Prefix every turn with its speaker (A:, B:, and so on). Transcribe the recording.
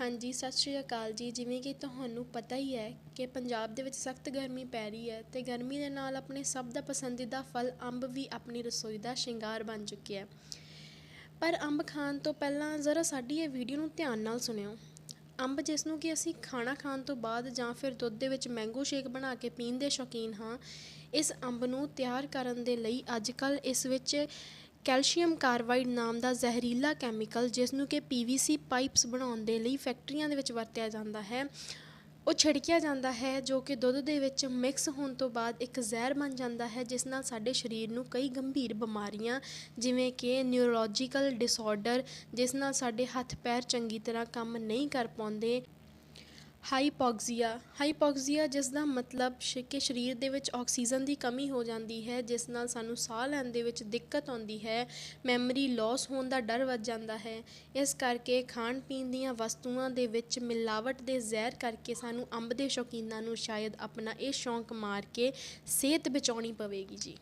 A: ਹਾਂਜੀ, ਸਤਿ ਸ਼੍ਰੀ ਅਕਾਲ ਜੀ। ਜਿਵੇਂ ਕਿ ਤੁਹਾਨੂੰ ਪਤਾ ਹੀ ਹੈ ਕਿ ਪੰਜਾਬ ਦੇ ਵਿੱਚ ਸਖਤ ਗਰਮੀ ਪੈ ਰਹੀ ਹੈ ਤੇ ਗਰਮੀ ਦੇ ਨਾਲ ਆਪਣੇ ਸਭ ਦਾ ਪਸੰਦੀਦਾ ਫਲ ਅੰਬ ਵੀ ਆਪਣੀ ਰਸੋਈ ਦਾ ਸ਼ਿੰਗਾਰ ਬਣ ਚੁੱਕਿਆ ਹੈ। ਪਰ ਅੰਬ ਖਾਣ ਤੋਂ ਪਹਿਲਾਂ ਜ਼ਰਾ ਸਾਡੀ ਇਹ ਵੀਡੀਓ ਨੂੰ ਧਿਆਨ ਨਾਲ ਸੁਣਿਓ। ਅੰਬ ਜਿਸ ਨੂੰ ਕਿ ਅਸੀਂ ਖਾਣਾ ਖਾਣ ਤੋਂ ਬਾਅਦ ਜਾਂ ਫਿਰ ਦੁੱਧ ਦੇ ਵਿੱਚ ਮੈਂਗੋ ਸ਼ੇਕ ਬਣਾ ਕੇ ਪੀਣ ਦੇ ਸ਼ੌਕੀਨ ਹਾਂ, ਇਸ ਅੰਬ ਨੂੰ ਤਿਆਰ ਕਰਨ ਦੇ ਲਈ ਅੱਜ ਕੱਲ ਇਸ ਵਿੱਚ ਕੈਲਸ਼ੀਅਮ ਕਾਰਬਾਈਡ ਨਾਮ ਦਾ ਜ਼ਹਿਰੀਲਾ ਕੈਮੀਕਲ ਜਿਸ ਨੂੰ ਕਿ ਪੀਵੀਸੀ ਪਾਈਪਸ ਬਣਾਉਣ ਦੇ ਲਈ ਫੈਕਟਰੀਆਂ ਦੇ ਵਿੱਚ ਵਰਤਿਆ ਜਾਂਦਾ ਹੈ, ਉਹ ਛਿੜਕਿਆ ਜਾਂਦਾ ਹੈ ਜੋ ਕਿ ਦੁੱਧ ਦੇ ਵਿੱਚ ਮਿਕਸ ਹੋਣ ਤੋਂ ਬਾਅਦ ਇੱਕ ਜ਼ਹਿਰ ਬਣ ਜਾਂਦਾ ਹੈ, ਜਿਸ ਨਾਲ ਸਾਡੇ ਸਰੀਰ ਨੂੰ ਕਈ ਗੰਭੀਰ ਬਿਮਾਰੀਆਂ ਜਿਵੇਂ ਕਿ ਨਿਊਰੋਲੋਜੀਕਲ ਡਿਸਆਰਡਰ ਜਿਸ ਨਾਲ ਸਾਡੇ ਹੱਥ ਪੈਰ ਚੰਗੀ ਤਰ੍ਹਾਂ ਕੰਮ ਨਹੀਂ ਕਰ ਪਾਉਂਦੇ ਹਾਈਪੋਕਸੀਆ। ਹਾਈਪੋਕਸੀਆ ਜਿਸ ਦਾ ਮਤਲਬ ਸ਼ ਕਿ ਸਰੀਰ ਦੇ ਵਿੱਚ ਆਕਸੀਜਨ ਦੀ ਕਮੀ ਹੋ ਜਾਂਦੀ ਹੈ, ਜਿਸ ਨਾਲ ਸਾਨੂੰ ਸਾਹ ਲੈਣ ਦੇ ਵਿੱਚ ਦਿੱਕਤ ਆਉਂਦੀ ਹੈ, ਮੈਮਰੀ ਲਾਸ ਹੋਣ ਦਾ ਡਰ ਵੱਧ ਜਾਂਦਾ ਹੈ। ਇਸ ਕਰਕੇ ਖਾਣ ਪੀਣ ਦੀਆਂ ਵਸਤੂਆਂ ਦੇ ਵਿੱਚ ਮਿਲਾਵਟ ਦੇ ਜ਼ਹਿਰ ਕਰਕੇ ਸਾਨੂੰ ਅੰਬ ਦੇ ਸ਼ੌਕੀਨਾਂ ਨੂੰ ਸ਼ਾਇਦ ਆਪਣਾ ਇਹ ਸ਼ੌਂਕ ਮਾਰ ਕੇ ਸਿਹਤ ਬਚਾਉਣੀ ਪਵੇਗੀ ਜੀ।